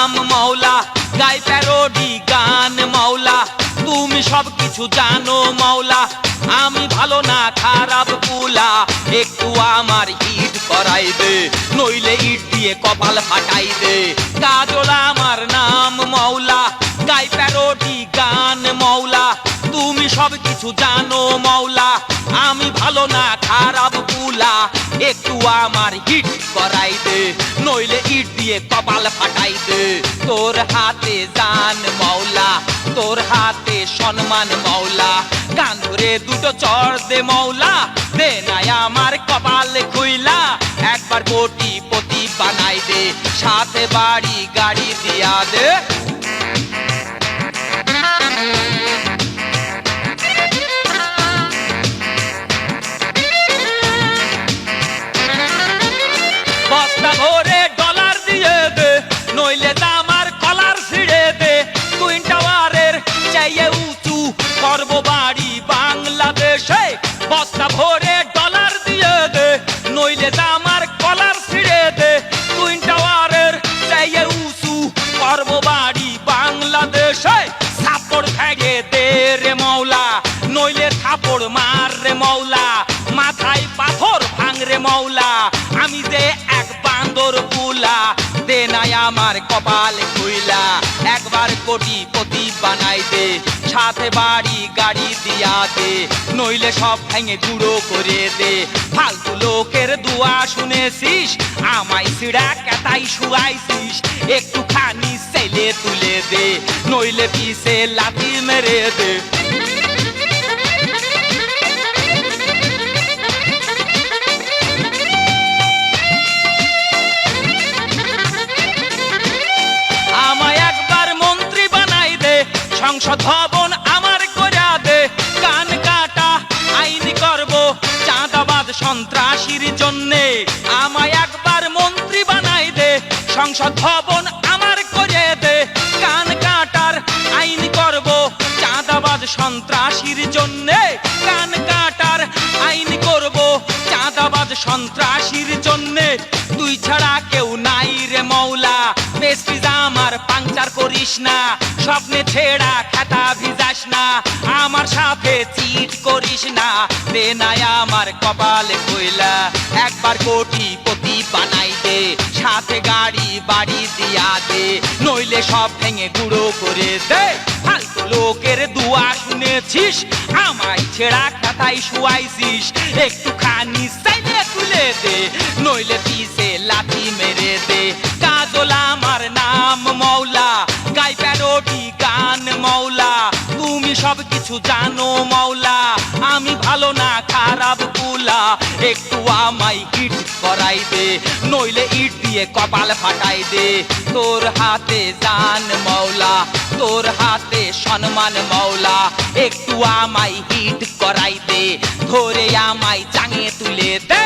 নাম মৌলা গাই প্যারোডি গান মৌলা তুমি সব কিছু জানো মৌলা আমি ভালো না খারাপ পুলা একটু আমার ইট করাই দে নইলে ইট দিয়ে কপাল ফাটাই দে কাজল আমার নাম মৌলা গাই প্যারোডি গান মৌলা তুমি সব কিছু জানো মাওলা, আমি ভালো না খারাপ আমার হিট করাই দে নইলে ইট দিয়ে কপাল ফাটাই দে তোর হাতে জান মৌলা তোর হাতে সম্মান মৌলা কান ধরে দুটো চর দে মৌলা দে নাই আমার কপাল খুইলা। একবার কোটি পতি বানাই দে সাথে বাড়ি গাড়ি দিয়া দে। বান্দর দে নাই আমার কপাল খুইলা। একবার কোটি পতি বানাই দে সাথে বাড়ি গাড়ি দিয়া দে। নইলে সব ভেঙে গুঁড়ো করে দে। ফালতু লোকের দুয়া শুনেছিস, আমায় সিড়া কেতাই শুয়াইছিস। একটুখানি সেলে তুলে দে, নইলে পিছে লাথি মেরে দে। সংসদ আমার করা কান কাটা, আইন করব চাঁদাবাদ সন্ত্রাসীর জন্যে। আমায় একবার মন্ত্রী বানাই দে, সংসদ ভবন আমার করে দে। কান কাটার আইন করব চাঁদাবাদ সন্ত্রাসীর জন্যে। কান কাটার আইন করব চাঁদাবাদ সন্ত্রাসীর জন্যে। তুই ছাড়া কেউ নাই রে মৌলা। আমার পাংচার করিস না, স্বপ্নে ছেড়া খাতা ভিজাস না, আমার সাথে চিট করিস না নাই আমার কপালে কইলা একবার কোটি পতি বানাই দে, সাথে গাড়ি বাড়ি দিয়া দে, নইলে সব ভেঙে গুঁড়ো করে দে। লোকের দুয়া শুনেছিস, আমায় ছেড়া খাতাই শুয়াইছিস, একটুখানি সাইলে তুলে দে, নইলে পিছে লাথি মেরে দে। কাজল আমার কিছু জানো মৌলা আমি ভালো না, খারাপ কুলা। একটু আমায় হিট করাই দে নইলে ইট দিয়ে কপাল ফাটাই দে তোর হাতে জান মৌলা তোর হাতে সম্মান মৌলা একটু আমায় হিট করাই দে ধরে আমায় চাঙে তুলে দে।